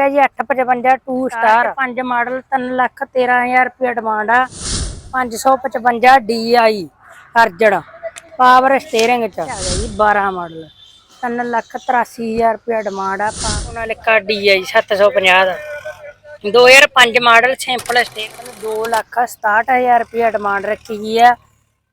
ਹੈ ਜੀ 855 2 star 5 model 3 lakh 13000 ਰੁਪਏ ਡਿਮਾਂਡ ਆ। 555 DI ਅਰਜਨ। ਪਾਵਰ ਸਟੀਅਰਿੰਗ ਚ। ਆ ਗਿਆ ਜੀ 12 ਮਾਡਲ। 3 ਲੱਖ 83000 ਰੁਪਏ ਡਿਮਾਂਡ ਆ। ਲਿਖਾ DI 750 ਦਾ। 2005 ਮਾਡਲ ਸਿੰਪਲ ਸਟੀਅਰਿੰਗ 2 ਲੱਖ 67000 ਰੁਪਏ ਡਿਮਾਂਡ ਰੱਖੀ ਗਈ ਆ।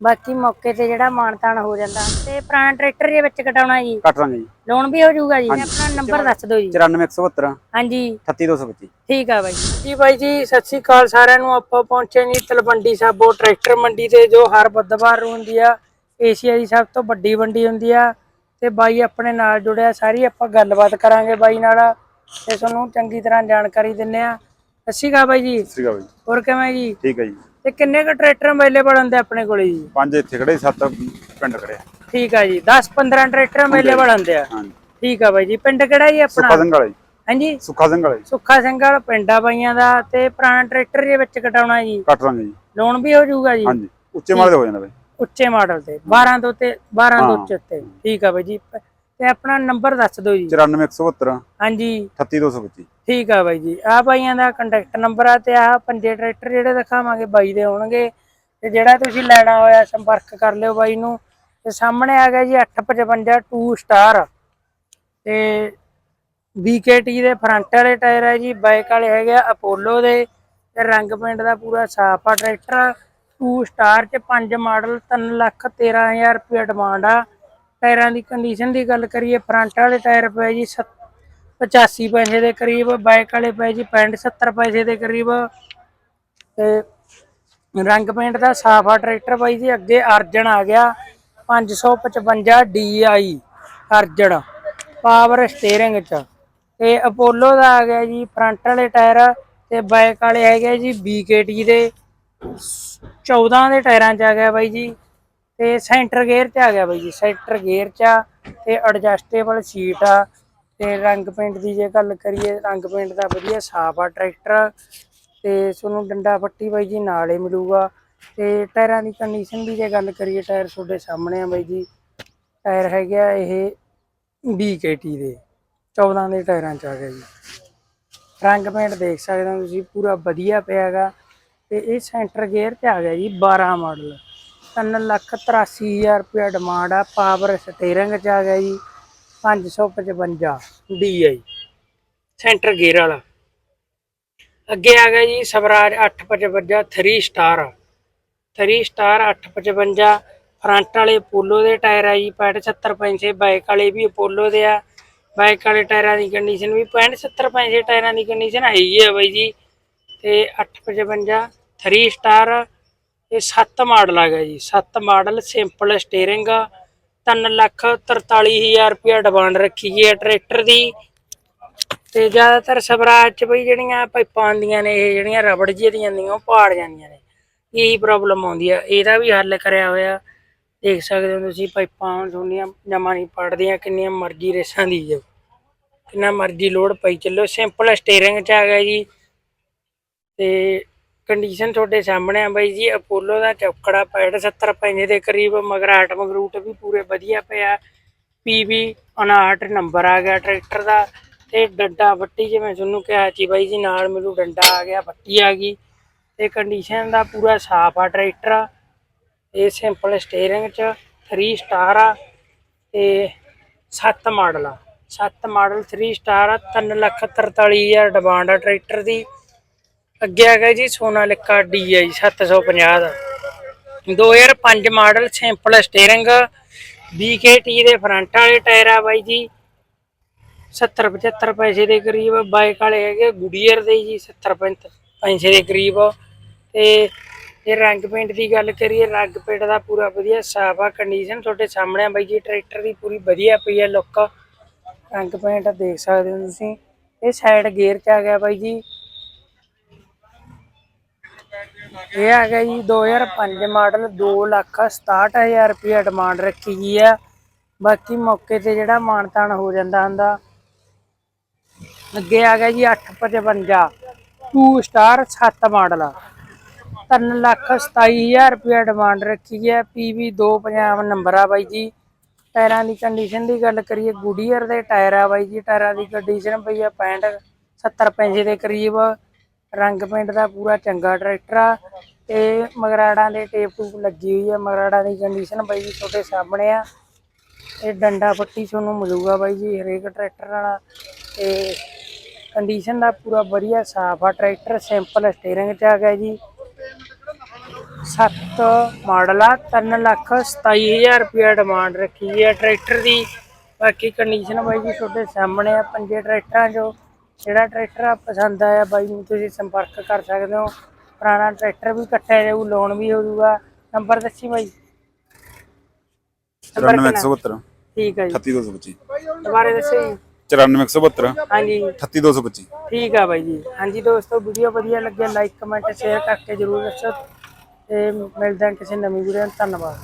ਬਾਕੀ ਮੌਕੇ ਤੇ ਜਿਹੜਾ ਮਾਨਤਾਨ ਹੋ ਜਾਂਦਾ ਤੇ ਪੁਰਾਣਾ ਟਰੈਕਟਰ ਦੇ ਵਿੱਚ ਕਟਾਉਣਾ ਜੀ ਕੱਟ ਲਾਂਗੇ ਜੀ। ਲੋਨ ਵੀ ਹੋ ਜਾਊਗਾ ਜੀ ਆਪਣਾ ਨੰਬਰ ਦੱਸ ਦਿਓ ਜੀ। 94172 ਹਾਂਜੀ। 38225 ਠੀਕ ਆ ਬਾਈ। ਜੀ ਬਾਈ ਜੀ ਸਤਿ ਸ੍ਰੀ ਅਕਾਲ ਸਾਰਿਆਂ ਨੂੰ। ਆਪਾਂ ਪਹੁੰਚੇ ਜੀ ਤਲਵੰਡੀ ਸਾਬੋ ਟਰੈਕਟਰ ਮੰਡੀ ਤੇ ਜੋ ਹਰ ਬੁੱਧਵਾਰ ਨੂੰ ਹੁੰਦੀ ਆ। ਏਸ਼ੀਆ ਦੀ ਸਭ ਤੋਂ ਵੱਡੀ ਮੰਡੀ ਹੁੰਦੀ ਆ। ਤੇ ਬਾਈ ਆਪਣੇ ਨਾਲ ਜੁੜਿਆ ਸਾਰੀ ਆਪਾਂ ਗੱਲਬਾਤ ਕਰਾਂਗੇ ਬਾਈ ਨਾਲ। ਤੇ ਤੁਹਾਨੂੰ ਚੰਗੀ ਤਰ੍ਹਾਂ ਜਾਣਕਾਰੀ ਦਿੰਨੇ ਆ। ਸਤਿ ਸ਼੍ਰੀ ਅਕਾਲ ਬਾਈ ਜੀ। ਸ੍ਰੀ ਅਕਾਲ ਜੀ। ਹੋਰ ਕਿਵੇਂ ਜੀ? ਠੀਕ ਹੈ ਜੀ। ਤੇ ਕਿੰਨੇ ਕੁ ਟਰੈਕਟਰ ਅਵੇਲੇਬਲ ਹੁੰਦੇ ਆਪਣੇ ਕੋਲੇ ਜੀ? ਪੰਜ ਇੱਥੇ ਖੜੇ ਸੱਤ ਪਿੰਡ ਖੜੇ। ਠੀਕ ਆ ਜੀ 10 15 ਟਰੈਕਟਰ ਅਵੇਲੇਬਲ ਹੁੰਦੇ ਆ। ਹਾਂਜੀ। ਠੀਕ ਆ ਬਾਈ ਜੀ ਪਿੰਡ ਕਿਹੜਾ ਜੀ ਸੁੱਖਾ ਆਪਣਾ ਸਿੰਘ ਵਾਲੇ ਜੀ। ਹਾਂਜੀ? ਸੁੱਖਾ ਸਿੰਘ ਵਾਲੇ ਜੀ। ਸੁੱਖਾ ਸਿੰਘ ਵਾਲਾ ਪਿੰਡ ਆ ਬਾਈਆਂ ਦਾ ਤੇ ਪੁਰਾਣਾ ਟਰੈਕਟਰ ਦੇ ਵਿੱਚ ਕਟਾਉਣਾ ਜੀ? ਕੱਟ ਲਾਂਗੇ ਜੀ। ਲੋਨ ਵੀ ਹੋ ਜਾਊਗਾ ਜੀ? ਹਾਂਜੀ ਉੱਚੇ ਦੇ ਹੋ ਜਾਂਦਾ ਬਈ। ਉੱਚੇ ਮਾਡਲ ਤੇ 12 ਤੋਂ ਤੇ 12 ਤੋਂ। ਉੱਚੇ ਤੇ ਠੀਕ ਆ ਬਾਈ ਜੀ ਤੇ ਆਪਣਾ ਨੰਬਰ ਦੱਸ ਦਿਓ ਜੀ। 94172 ਹਾਂਜੀ। 38225 ਠੀਕ ਆ ਬਾਈ ਜੀ। ਆ ਬਾਈਆਂ ਦਾ ਕੰਟੈਕਟ ਨੰਬਰ ਆ ਤੇ ਆ ਪੰਜੇ ਟਰੈਕਟਰ ਜਿਹੜੇ ਦਿਖਾਵਾਂਗੇ ਬਾਈ ਦੇ ਹੋਣਗੇ ਤੇ ਜਿਹੜਾ ਤੁਸੀਂ ਲੈਣਾ ਹੋਇਆ ਸੰਪਰਕ ਕਰ ਲਿਓ ਬਾਈ ਨੂੰ। ਤੇ ਸਾਹਮਣੇ ਆ ਗਿਆ ਜੀ 855 2 ਸਟਾਰ। ਤੇ BKT ਦੇ ਫਰੰਟ ਵਾਲੇ ਟਾਇਰ ਹੈ ਜੀ ਬਾਈਕ ਵਾਲੇ ਹੈਗੇ ਆ ਅਪੋਲੋ ਦੇ। ਤੇ ਰੰਗ ਪੇਂਟ ਦਾ ਪੂਰਾ ਸਾਫ਼ ਆ ਟਰੈਕਟਰ। 2 ਸਟਾਰ ਚ 5 ਮਾਡਲ 3 ਲੱਖ 13000 ਰੁਪਏ ਡਿਮਾਂਡ ਆ। ਟਾਇਰਾਂ ਦੀ ਕੰਡੀਸ਼ਨ ਦੀ ਗੱਲ ਕਰੀਏ ਫਰੰਟ ਵਾਲੇ ਟਾਇਰ ਪਏ ਜੀ 85 ਪੈਸੇ ਦੇ ਕਰੀਬ ਬਾਈਕ ਵਾਲੇ ਪਏ ਜੀ 65 70 ਪੈਸੇ ਦੇ ਕਰੀਬ। ਤੇ ਰੰਗ ਪੇਂਟ ਦਾ ਸਾਫਾ ਟਰੈਕਟਰ ਬਾਈ ਜੀ, ਅੱਗੇ ਅਰਜਨ ਆ ਗਿਆ 555 DI ਅਰਜਨ। ਪਾਵਰ ਸਟੀਅਰਿੰਗ ਚ। ਤੇ ਅਪੋਲੋ ਦਾ ਆ ਗਿਆ ਜੀ ਫਰੰਟ ਵਾਲੇ ਟਾਇਰ, ਤੇ ਬਾਈਕ ਵਾਲੇ ਹੈਗੇ ਜੀ BKT ਦੇ। 14 ਦੇ ਟਾਇਰਾਂ ਚ ਆ ਗਿਆ ਬਾਈ ਜੀ। ਤੇ ਸੈਂਟਰ ਗੇਅਰ ਚ ਆ ਗਿਆ ਬਾਈ ਜੀ, ਸੈਂਟਰ ਗੇਅਰ ਚ ਆ ਤੇ ਐਡਜਸਟੇਬਲ ਸੀਟ ਆ ਤੇ ਰੰਗ ਪੇਂਟ ਦੀ ਜੇ ਗੱਲ ਕਰੀਏ, ਰੰਗ ਪੇਂਟ ਦਾ ਵਧੀਆ ਸਾਫ਼ ਆ ਟਰੈਕਟਰ ਤੇ ਤੁਹਾਨੂੰ ਡੰਡਾ ਪੱਟੀ ਬਾਈ ਜੀ ਨਾਲ ਹੀ ਮਿਲੂਗਾ ਤੇ ਟਾਇਰਾਂ ਦੀ ਕੰਡੀਸ਼ਨ ਦੀ ਜੇ ਗੱਲ ਕਰੀਏ, ਟਾਇਰ ਤੁਹਾਡੇ ਸਾਹਮਣੇ ਆ ਬਾਈ ਜੀ, ਟਾਇਰ ਹੈਗੇ ਆ ਇਹ BKT ਦੇ 14 ਦੇ ਟਾਇਰਾਂ ਚ ਆ ਗਿਆ ਜੀ। ਰੰਗ ਪੇਂਟ ਦੇਖ ਸਕਦੇ ਹੋ ਤੁਸੀਂ, ਪੂਰਾ ਵਧੀਆ ਪਿਆ ਹੈਗਾ ਤੇ ਇਹ ਸੈਂਟਰ ਗੇਅਰ ਤੇ ਆ ਗਿਆ ਜੀ 12 ਮਾਡਲ। 3 ਲੱਖ 83000 ਰੁਪਏ ਡਿਮਾਂਡ ਆ ਪਾਵਰ ਸਟੀਅਰਿੰਗ ਚ ਆ ਗਿਆ ਜੀ 555 DI ਸੈਂਟਰ ਗੇਅਰ ਵਾਲਾ। ਅੱਗੇ ਆ ਗਿਆ ਜੀ ਸਵਰਾਜ 855 3 ਸਟਾਰ 3 ਸਟਾਰ 855 ਫਰੰਟ ਵਾਲੇ ਪੋਲੋ ਦੇ ਟਾਇਰ ਆ ਜੀ 65 70 ਪੈਂਸੇ ਬਾਈਕ ਵਾਲੇ ਵੀ ਅਪੋਲੋ ਦੇ ਆ। ਬਾਈਕ ਵਾਲੇ ਟਾਇਰਾਂ ਦੀ ਕੰਡੀਸ਼ਨ ਵੀ 65 70 ਪੈਂਸੇ ਟਾਇਰਾਂ ਦੀ ਕੰਡੀਸ਼ਨ ਹੈਗੀ ਆ ਬਾਈ ਜੀ। ਤੇ 855 3 ਸਟਾਰ ਇਹ 7 ਮਾਡਲ ਆ ਗਿਆ ਜੀ। 7 ਮਾਡਲ ਸਿੰਪਲ ਸਟੀਅਰਿੰਗ 3 ਲੱਖ 43000 ਰੁਪਇਆ ਡਿਮਾਂਡ ਰੱਖੀ ਗਈ ਹੈ ਟਰੈਕਟਰ ਦੀ। ਤੇ ਜ਼ਿਆਦਾਤਰ ਸਵਰਾਜ ਚ ਬਈ ਜਿਹੜੀਆਂ ਪਾਈਪਾਂ ਆਉਂਦੀਆਂ ਨੇ, ਇਹ ਜਿਹੜੀਆਂ ਰਬੜ ਜਿਹੀਆਂ ਦੀਆਂ ਆਉਂਦੀਆਂ, ਉਹ ਪਾੜ ਜਾਂਦੀਆਂ ਨੇ। ਇਹੀ ਪ੍ਰੋਬਲਮ ਆਉਂਦੀ ਆ। ਇਹਦਾ ਵੀ ਹੱਲ ਕਰਿਆ ਹੋਇਆ। ਦੇਖ ਸਕਦੇ ਹੋ ਤੁਸੀਂ ਪਾਈਪਾਂ ਤੁਹਾਡੀਆਂ ਜਮਾ ਨਹੀਂ ਪੜਦੀਆਂ, ਕਿੰਨੀਆਂ ਮਰਜ਼ੀ ਰੇਸਾਂ ਦੀ ਜੋ ਕਿੰਨਾ ਮਰਜ਼ੀ ਲੋਡ ਪਈ ਚੱਲੋ। ਸਿੰਪਲ ਸਟੀਅਰਿੰਗ ਚ ਆ ਗਿਆ ਜੀ। ਤੇ ਕੰਡੀਸ਼ਨ ਤੁਹਾਡੇ ਸਾਹਮਣੇ ਆ ਬਾਈ ਜੀ ਅਪੋਲੋ ਦਾ ਚੌਕੜਾ 65 70 ਪੈਂਦੇ ਦੇ ਕਰੀਬ ਮਗਰਾਟ ਮਗਰੂਟ ਵੀ ਪੂਰੇ ਵਧੀਆ ਪਿਆ ਪੀਬੀ 59 ਨੰਬਰ ਆ ਗਿਆ ਟਰੈਕਟਰ ਦਾ, ਤੇ ਡੰਡਾ ਫੱਟੀ ਜਿਵੇਂ ਤੁਹਾਨੂੰ ਕਿਹਾ ਸੀ ਬਾਈ ਜੀ, ਨਾਲ ਮੈਨੂੰ ਡੰਡਾ ਆ ਗਿਆ ਫੱਟੀ ਆ ਗਈ। ਤੇ ਕੰਡੀਸ਼ਨ ਦਾ ਪੂਰਾ ਸਾਫ਼ ਆ ਟਰੈਕਟਰ ਇਹ ਸਿੰਪਲ ਸਟੀਅਰਿੰਗ ਚ 3 ਸਟਾਰ ਆ, ਤੇ 7 ਮਾਡਲ ਆ। 7 ਮਾਡਲ 3 ਸਟਾਰ ਆ 3 ਲੱਖ 43000 ਡਿਮਾਂਡ ਆ ਟਰੈਕਟਰ ਦੀ। ਅੱਗੇ ਆ ਗਿਆ ਜੀ ਸੋਨਾਲਿਕਾ DI 750 ਦਾ। 2005 ਮਾਡਲ ਸਿੰਪਲ ਸਟੀਅਰਿੰਗ BKT ਦੇ ਫਰੰਟ ਵਾਲੇ ਟਾਇਰ ਆ ਬਾਈ ਜੀ। 70 75 ਪੈਸੇ ਦੇ ਕਰੀਬ ਬਾਈਕ ਵਾਲੇ ਹੈਗੇ, ਗੁਡੀਅਰ ਦੇ ਜੀ 70 ਪੈਂਤ- ਪੈਸੇ ਦੇ ਕਰੀਬ। ਤੇ ਇਹ ਰੰਗ ਪੇਂਟ ਦੀ ਗੱਲ ਕਰੀਏ, ਰੰਗ ਪੇਂਟ ਦਾ ਪੂਰਾ ਵਧੀਆ ਸਾਫ਼ ਆ ਕੰਡੀਸ਼ਨ ਤੁਹਾਡੇ ਸਾਹਮਣੇ ਆ ਬਾਈ ਜੀ, ਟਰੈਕਟਰ ਦੀ ਪੂਰੀ ਵਧੀਆ ਪਈ ਹੈ ਲੁੱਕ ਰੰਗ ਪੇਂਟ ਦੇਖ ਸਕਦੇ ਹੋ ਤੁਸੀਂ। ਇਹ ਸਾਈਡ ਗੇਅਰ ਚ ਆ ਗਿਆ ਬਾਈ ਜੀ। ਇਹ ਆ ਗਿਆ ਜੀ 2005 ਮਾਡਲ 2 ਲੱਖ 67000 ਰੁਪਏ ਡਿਮਾਂਡ ਰੱਖੀ ਗਈ ਹੈ ਬਾਕੀ ਮੌਕੇ ਤੇ ਜਿਹੜਾ ਮਾਨਤਾਨ ਹੋ ਜਾਂਦਾ ਹੁੰਦਾ। ਅੱਗੇ ਆ ਗਿਆ ਜੀ 855 2 ਸਟਾਰ 7 ਮਾਡਲ। ਆ 3 ਲੱਖ 27000 ਰੁਪਏ ਡਿਮਾਂਡ ਰੱਖੀ ਹੈ ਪੀਵੀ 250 ਨੰਬਰ ਆ ਬਾਈ ਜੀ। ਟਾਇਰਾਂ ਦੀ ਕੰਡੀਸ਼ਨ ਦੀ ਗੱਲ ਕਰੀਏ, ਗੁਡੀਅਰ ਦੇ ਟਾਇਰ ਆ ਬਾਈ ਜੀ। ਟਾਇਰਾਂ ਦੀ ਕੰਡੀਸ਼ਨ ਪਈ ਆ 65 70 ਪੈਸੇ ਦੇ ਕਰੀਬ। ਰੰਗ ਪਿੰਡ ਦਾ ਪੂਰਾ ਚੰਗਾ ਟਰੈਕਟਰ ਆ। ਤੇ ਮਗਰਾੜਾਂ ਦੇ ਟੇਪ ਟੂਪ ਲੱਗੀ ਹੋਈ ਆ। ਮਗਰਾੜਾਂ ਦੀ ਕੰਡੀਸ਼ਨ ਬਾਈ ਜੀ ਤੁਹਾਡੇ ਸਾਹਮਣੇ ਆ। ਇਹ ਡੰਡਾ ਪੱਟੀ ਤੁਹਾਨੂੰ ਮਿਲੂਗਾ ਬਾਈ ਜੀ ਹਰੇਕ ਟਰੈਕਟਰ ਨਾਲ। ਤੇ ਕੰਡੀਸ਼ਨ ਦਾ ਪੂਰਾ ਵਧੀਆ ਸਾਫ਼ ਆ। ਟਰੈਕਟਰ ਸਿੰਪਲ ਸਟੀਅਰਿੰਗ ਚ ਆ ਗਿਆ ਜੀ। 7 ਮਾਡਲ ਆ 3 ਲੱਖ 27000 ਰੁਪਇਆ ਡਿਮਾਂਡ ਰੱਖੀ ਹੈ ਟਰੈਕਟਰ ਦੀ। ਬਾਕੀ ਕੰਡੀਸ਼ਨ ਬਾਈ ਜੀ ਤੁਹਾਡੇ ਸਾਹਮਣੇ ਆ। ਪੰਜੇ ਟਰੈਕਟਰਾਂ ਚੋਂ ਜਿਹੜਾ ਟਰੈਕਟਰ ਆ ਪਸੰਦ ਆਇਆ ਬਾਈ ਨੂੰ ਤੁਸੀਂ ਸੰਪਰਕ ਕਰ ਸਕਦੇ ਹੋ। ਪੁਰਾਣਾ ਟਰੈਕਟਰ ਵੀ ਕੱਟਿਆ ਜਾਊ ਲੋਨ ਵੀ ਹੋ ਜਾਊਗਾ। ਨੰਬਰ ਦੱਸੀ ਬਾਈ। ਨੰਬਰ ਕਿੰਨਾ? 94172 ਠੀਕ ਹੈ ਜੀ। 38225 ਦੁਬਾਰੇ ਦੱਸੋ ਜੀ। 94172 ਹਾਂਜੀ। 38225 ਠੀਕ ਆ ਬਾਈ ਜੀ। ਹਾਂਜੀ ਦੋਸਤੋ ਵੀਡੀਓ ਵਧੀਆ ਲੱਗਿਆ ਲਾਈਕ ਕਮੈਂਟ ਸ਼ੇਅਰ ਕਰਕੇ ਜਰੂਰ ਦੱਸੋ। ਤੇ ਮਿਲਦੇ ਹਾਂ ਕਿਸੇ ਨਵੀਂ ਵੀਡੀਓ ਨਾਲ। ਧੰਨਵਾਦ।